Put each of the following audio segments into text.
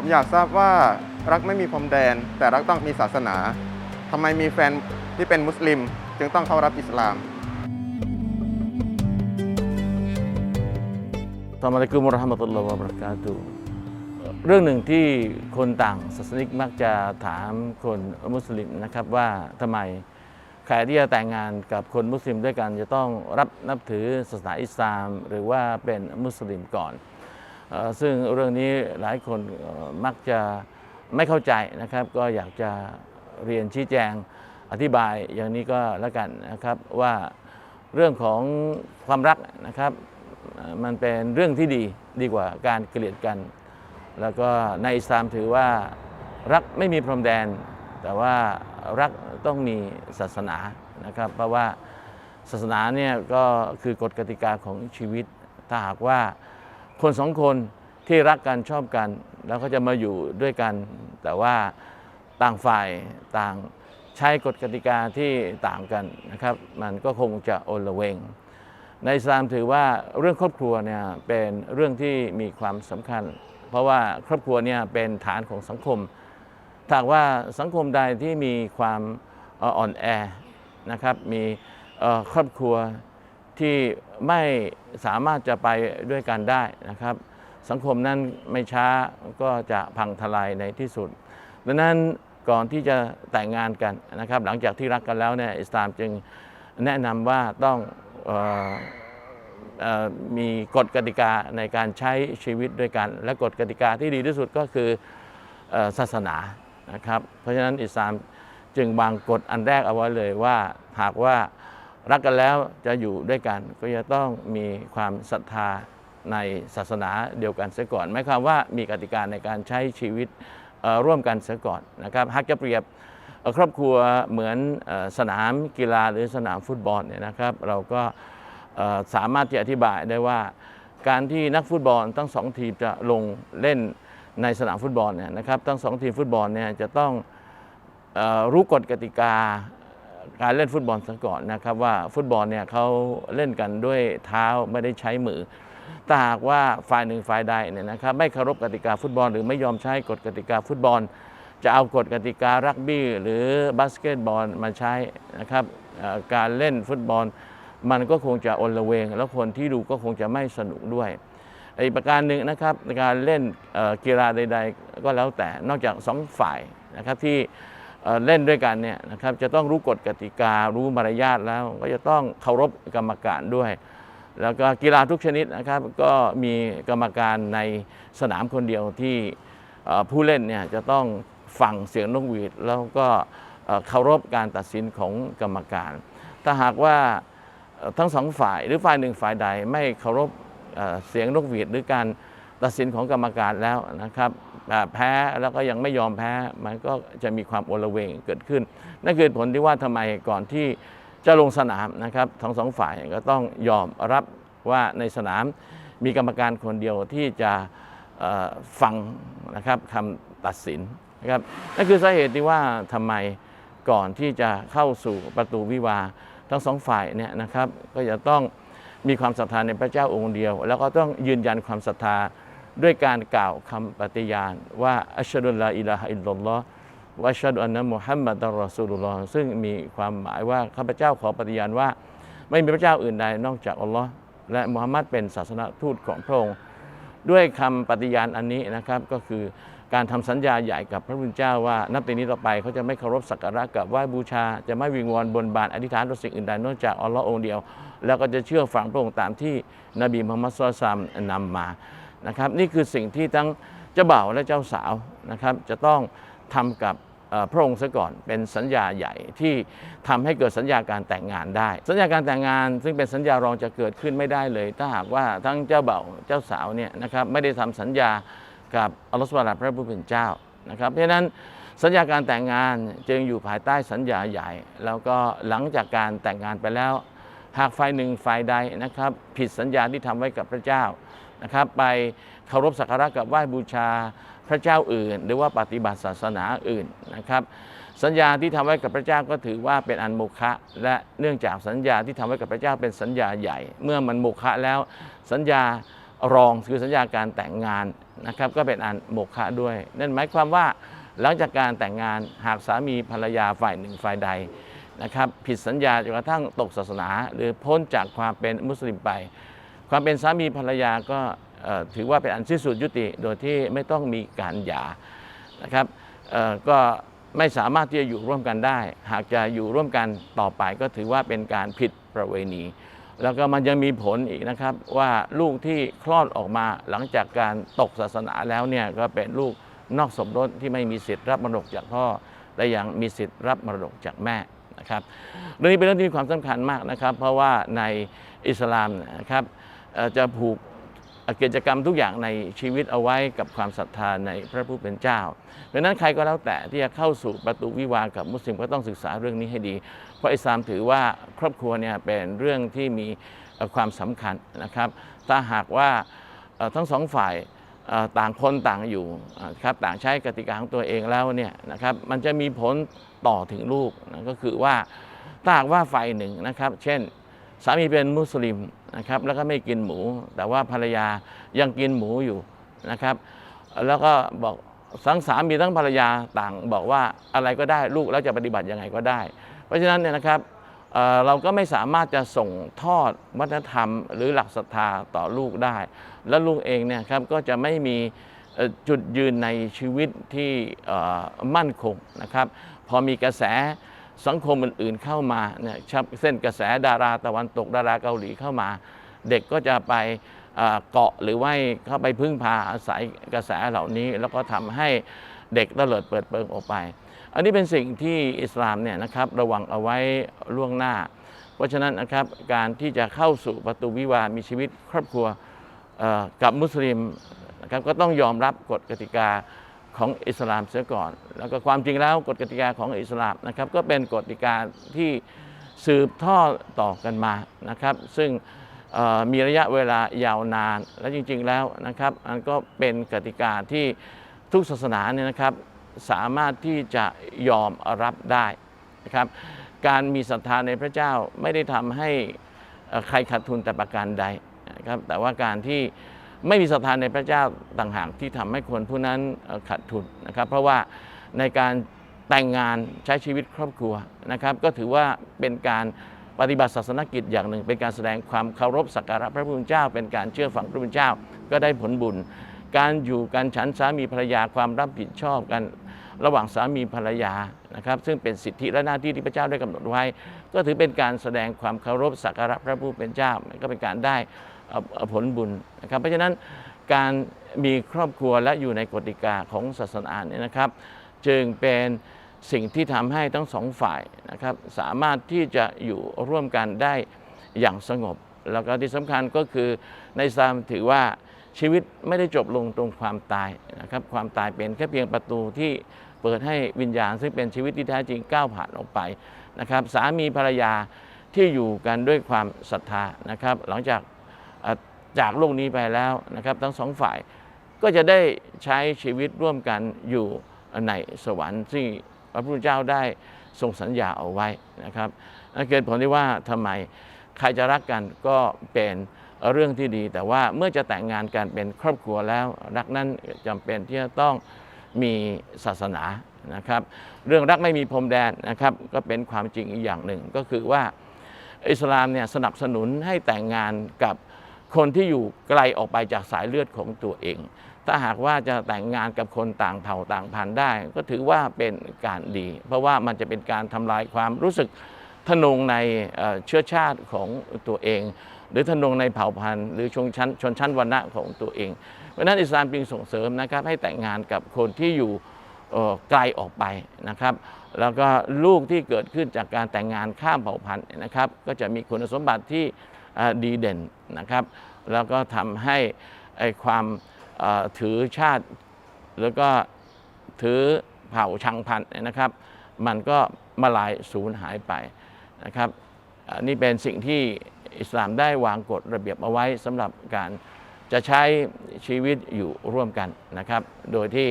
ผมอยากทราบว่ารักไม่มีพรมแดน แต่รักต้องมีศาสนาทำไมมีแฟนที่เป็นมุสลิม จึงต้องเข้ารับอิสลามอัสสลามุอะลัยกุมรหมะตุลลอฮวะบะเระกาตุเรื่องหนึ่งที่คนต่างศาสนิกมักจะถามคนมุสลิมนะครับว่าทำไมใครที่จะแต่งงานกับคนมุสลิมด้วยกัน จะต้องรับนับถือศาสนาอิสลาม หรือว่าเป็นมุสลิมก่อน ซึ่งเรื่องนี้หลายคนมักจะไม่เข้าใจนะครับ ก็อยากจะเรียนชี้แจงอธิบายอย่างนี้ก็แล้วกันนะครับว่าเรื่องของความรักนะครับ มันเป็นเรื่องที่ดีดีกว่าการเกลียดกัน แล้วก็ในอิสลามถือว่ารักไม่มีพรมแดน แต่ว่ารักต้องมีศาสนานะครับ เพราะว่าศาสนาเนี่ยก็คือกฎกติกาของชีวิตถ้าหากว่า คนสองคนที่รักกันชอบกัน แล้วก็จะมาอยู่ด้วยกัน แต่ว่าต่างฝ่ายต่างใช้กฎกติกาที่ต่างกันนะครับ มันก็คงจะโอละเวง ในอิสลามถือว่าเรื่องครอบครัวเนี่ยเป็นเรื่องที่มีความสำคัญ เพราะว่าครอบครัวเนี่ยเป็นฐานของสังคมถ้าว่าสังคมใดที่มีความอ่อนแอนะครับมีครอบครัว ที่ไม่สามารถจะไปด้วยกันได้นะครับ สังคมนั้นไม่ช้าก็จะพังทลายในที่สุด ดังนั้นก่อนที่จะแต่งงานกันนะครับ หลังจากที่รักกันแล้วเนี่ยอิสลามจึงแนะนำว่าต้องออมีกฎกติกาในการใช้ชีวิตด้วยกัน และกฎกติกาที่ดีที่สุดก็คือเอ่อศาสนานะครับ เพราะฉะนั้นอิสลามจึงวางกฎอันแรกเอาไว้เลยว่าหากว่า รักกันแล้วจะอยู่ด้วยกัน ก็จะต้องมีความศรัทธาในศาสนาเดียวกันเสียก่อนหมายความว่ามีกติกาในการใช้ชีวิตร่วมกันเสียก่อนนะครับหากจะเปรียบครอบครัวเหมือนสนามกีฬาหรือสนามฟุตบอลเนี่ยนะครับ เราก็สามารถที่อธิบายได้ว่าการที่นักฟุตบอลทั้งสองทีมจะลงเล่นในสนามฟุตบอลเนี่ยนะครับทั้งสองทีมฟุตบอลเนี่ยจะต้องรู้กฎกติกา การเล่นฟุตบอลซะก่อนนะครับว่าฟุตบอลเนี่ยเขาเล่นกันด้วยเท้าไม่ได้ใช้มือถ้าหากว่าฝ่ายหนึ่งฝ่ายใดเนี่ยนะครับไม่เคารพกติกาฟุตบอล หรือไม่ยอมใช้กฎกติกาฟุตบอล จะเอากฎกติการักบี้หรือบาสเกตบอลมาใช้นะครับการเล่นฟุตบอล มันก็คงจะอนละเวง แล้วคนที่ดูก็คงจะไม่สนุกด้วยอีกประการหนึ่งนะครับในการเล่นกีฬาใด ๆ ก็แล้วแต่นอกจากสองฝ่ายนะครับที่ เล่นด้วยกันเนี่ยนะครับจะต้องรู้กฎกติการู้มารยาทแล้ว ก็จะต้องเคารพกรรมการด้วย แล้วก็กีฬาทุกชนิดนะครับก็มีกรรมการในสนามคนเดียวที่ผู้เล่นเนี่ยจะต้องฟังเสียงนกหวีด แล้วก็เคารพการตัดสินของกรรมการ ถ้าหากว่าทั้งสองฝ่ายหรือฝ่ายหนึ่งฝ่ายใดไม่เคารพเสียงนกหวีดหรือการตัดสินของกรรมการแล้วนะครับ แพ้แล้วก็ยังไม่ยอมแพ้มันก็จะมีความโอลเวงเกิดขึ้น นั่นคือผลที่ว่าทำไมก่อนที่จะลงสนามนะครับทั้งสองฝ่ายก็ต้องยอมรับว่าในสนามมีกรรมการคนเดียวที่จะฟังนะครับคำตัดสินนะครับนั่นคือสาเหตุที่ว่าทำไมก่อนที่จะเข้าสู่ประตูวิวาทั้งสองฝ่ายเนี่ยนะครับก็จะต้องมีความศรัทธาในพระเจ้าองค์เดียว แล้วก็ต้องยืนยันความศรัทธา ด้วยการกล่าวคำปฏิญาณ ว่าอัชฮะดุลลาอิลาฮะอิลลัลลอฮ์วะอัชะดุอันนะมุฮัมมัดอัลรอซูลุลลอฮ์ซึ่งมีความหมายว่าข้าพเจ้าขอปฏิญาณว่า ไม่มีพระเจ้าอื่นใดนอกจากอัลลอฮ์และมุฮัมมัดเป็นศาสนทูตของพระองค์ด้วยคำปฏิญาณอันนี้นะครับก็คือการทำสัญญาใหญ่กับพระพุทธเจ้าว่า นับแต่นี้ต่อไปเขาจะไม่เคารพสักการะกับไหว้บูชา จะไม่วิงวอนบนบานอธิษฐานต่อสิ่งอื่นใดนอกจากอัลลอฮ์องเดียว แล้วก็จะเชื่อฟังพระองค์ตามที่นบีมุฮัมมัดสุลตัมนำมา นะครับนี่คือสิ่งที่ทั้งเจ้าบ่าวและเจ้าสาวนะครับจะต้องทำกับพระองค์ซะก่อนเป็นสัญญาใหญ่ที่ทำให้เกิดสัญญาการแต่งงานได้ สัญญาการแต่งงาน ซึ่งเป็นสัญญารองจะเกิดขึ้นไม่ได้เลย ถ้าหากว่าทั้งเจ้าบ่าวเจ้าสาวเนี่ยนะครับไม่ได้ทำสัญญากับอัลลอฮฺสุบฮานะห์พระผู้เป็นเจ้านะครับเพราะฉะนั้นสัญญาการแต่งงานจึงอยู่ภายใต้สัญญาใหญ่ แล้วก็หลังจากการแต่งงานไปแล้ว หากฝ่ายหนึ่งฝ่ายใดนะครับ ผิดสัญญาที่ทำไว้กับพระเจ้า นะครับไปเคารพสักการะกับไหว้บูชาพระเจ้าอื่น หรือว่าปฏิบัติศาสนาอื่นนะครับ สัญญาที่ทำไว้กับพระเจ้าก็ถือว่าเป็นอันโมฆะและเนื่องจากสัญญาที่ทำไว้กับพระเจ้าเป็นสัญญาใหญ่ เมื่อมันโมฆะแล้วสัญญารองคือสัญญาการแต่งงานนะครับก็เป็นอันโมฆะด้วย นั่นหมายความว่าหลังจากการแต่งงานหากสามีภรรยาฝ่ายหนึ่งฝ่ายใดนะครับผิดสัญญาจนกระทั่งตกศาสนา หรือพ้นจากความเป็นมุสลิมไป ความเป็นสามีภรรยาก็ถือว่าเป็นอันสิ้นสุดยุติโดยที่ไม่ต้องมีการหย่านะครับก็ไม่สามารถที่จะอยู่ร่วมกันได้ หากจะอยู่ร่วมกันต่อไปก็ถือว่าเป็นการผิดประเวณี แล้วก็มันยังมีผลอีกนะครับว่าลูกที่คลอดออกมาหลังจากการตกศาสนาแล้วเนี่ยก็เป็นลูกนอกสมรสที่ไม่มีสิทธิ์รับมรดกจากพ่อ และยังมีสิทธิ์รับมรดกจากแม่นะครับเรื่องนี้เป็นเรื่องที่มีความสำคัญมากนะครับ เพราะว่าในอิสลามนะครับ จะผูกกิจกรรมทุกอย่างในชีวิตเอาไว้กับความศรัทธาในพระผู้เป็นเจ้าดังนั้นใครก็แล้วแต่ที่จะเข้าสู่ประตูวิวากับมุสลิมก็ต้องศึกษาเรื่องนี้ให้ดี เพราะอิสลามถือว่าครอบครัวเนี่ยเป็นเรื่องที่มีความสำคัญนะครับ ถ้าหากว่าทั้งสองฝ่ายต่างคนต่างอยู่ครับต่างใช้กติกาของตัวเองแล้วเนี่ยนะครับมันจะมีผลต่อถึงลูกนะก็คือว่าถ้าหากว่าฝ่ายหนึ่งนะครับ เช่น สามีเป็นมุสลิมนะครับแล้วก็ไม่กินหมู แต่ว่าภรรยายังกินหมูอยู่นะครับ แล้วก็บอกทั้งสามีทั้งภรรยาต่างบอกว่าอะไรก็ได้ลูกแล้วจะปฏิบัติยังไงก็ได้ เพราะฉะนั้นเนี่ยนะครับเเราก็ไม่สามารถจะส่งทอดวัฒนธรรม หรือหลักศรัทธาต่อลูกได้ แล้วลูกเองเนี่ยครับก็จะไม่มีจุดยืนในชีวิตที่มั่นคงนะครับ พอมีกระแส สังคมอื่นๆเข้ามาเนี่ยเส้นกระแสดาราตะวันตกดาราเกาหลีเข้ามา เด็กก็จะไปเกาะหรือว่าเข้าไปพึ่งพาอาศัยกระแสเหล่านี้ แล้วก็ทำให้เด็กตะเลิดเปิดเปิงออกไป อันนี้เป็นสิ่งที่อิสลามเนี่ยนะครับระวังเอาไว้ล่วงหน้า เพราะฉะนั้นนะครับการที่จะเข้าสู่ประตูวิวามีชีวิตครอบครัวกับมุสลิมนะครับก็ต้องยอมรับกฎกติกา ของอิสลามเสียก่อน แล้วก็ความจริงแล้วกฎกติกาของอิสลามนะครับก็เป็นกฎกติกาที่สืบทอดต่อกันมานะครับ ซึ่งมีระยะเวลายาวนานและจริง ๆแล้วนะครับอันก็เป็นกติกาที่ทุกศาสนาเนี่ยนะครับสามารถที่จะยอมรับได้นะครับ การมีศรัทธาในพระเจ้าไม่ได้ทำให้ใครขาดทุนแต่ประการใดนะครับแต่ว่าการที่ ไม่มีศรัทธาในพระเจ้าต่างหากที่ทำให้คนผู้นั้นขาดทุนนะครับ เพราะว่าในการแต่งงานใช้ชีวิตครอบครัวนะครับ ก็ถือว่าเป็นการปฏิบัติศาสนกิจอย่างหนึ่ง เป็นการแสดงความเคารพสักการะพระผู้เป็นเจ้า เป็นการเชื่อฟังพระผู้เป็นเจ้าก็ได้ผลบุญ การอยู่กันฉันสามีภรรยาความรับผิดชอบกันระหว่างสามีภรรยานะครับ ซึ่งเป็นสิทธิและหน้าที่ที่พระเจ้าได้กำหนดไว้ ก็ถือเป็นการแสดงความเคารพสักการะพระผู้เป็นเจ้าก็เป็นการได้ ผลบุญนะครับเพราะฉะนั้นการมีครอบครัวและอยู่ในกฎกติกาของศาสนาเนี่ยนะครับ จึงเป็นสิ่งที่ทำให้ทั้งสองฝ่ายนะครับ สามารถที่จะอยู่ร่วมกันได้อย่างสงบ แล้วก็ที่สำคัญก็คือในอิสลามถือว่าชีวิตไม่ได้จบลงตรงความตายนะครับ ความตายเป็นแค่เพียงประตูที่เปิดให้วิญญาณ ซึ่งเป็นชีวิตที่แท้จริงก้าวผ่านออกไปนะครับ สามีภรรยาที่อยู่กันด้วยความศรัทธานะครับ หลังจาก จากโลกนี้ไปแล้วนะครับ ทั้งสองฝ่ายก็จะได้ใช้ชีวิตร่วมกันอยู่ในสวรรค์ที่พระพุทธเจ้าได้ทรงสัญญาเอาไว้นะครับเกิดผลที่ว่าทำไมใครจะรักกันก็เป็นเรื่องที่ดี แต่ว่าเมื่อจะแต่งงานกันเป็นครอบครัวแล้ว รักนั้นจำเป็นที่จะต้องมีศาสนานะครับ เรื่องรักไม่มีพรมแดนนะครับ ก็เป็นความจริงอีกอย่างหนึ่งก็คือว่าอิสลามเนี่ยสนับสนุนให้แต่งงานกับ คนที่อยู่ไกลออกไปจากสายเลือดของตัวเอง ถ้าหากว่าจะแต่งงานกับคนต่างเผ่าต่างพันธุ์ได้ ก็ถือว่าเป็นการดี เพราะว่ามันจะเป็นการทำลายความรู้สึกทะนงในเชื้อชาติของตัวเอง หรือทะนงในเผ่าพันธุ์ หรือชนชั้นชนชั้นวรรณะของตัวเอง เพราะนั้นอิสลามจึงส่งเสริมนะครับให้แต่งงานกับคนที่อยู่ไกลออกไปนะครับ แล้วก็ลูกที่เกิดขึ้นจากการแต่งงานข้ามเผ่าพันธุ์นะครับ ก็จะมีคุณสมบัติที่ ดีเด่นนะครับ แล้วก็ทำให้ไอความถือชาติ แล้วก็ถือเผ่าชังพันธุ์นะครับ มันก็มาลายสูญหายไปนะครับนนี่เป็นสิ่งที่อิสลามได้วางกฎระเบียบเอาไว้สำหรับการจะใช้ชีวิตอยู่ร่วมกันนะครับ โดยที่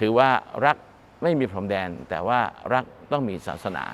ถือว่ารักไม่มีพรมแดน แต่ว่ารักต้องมีศาสนา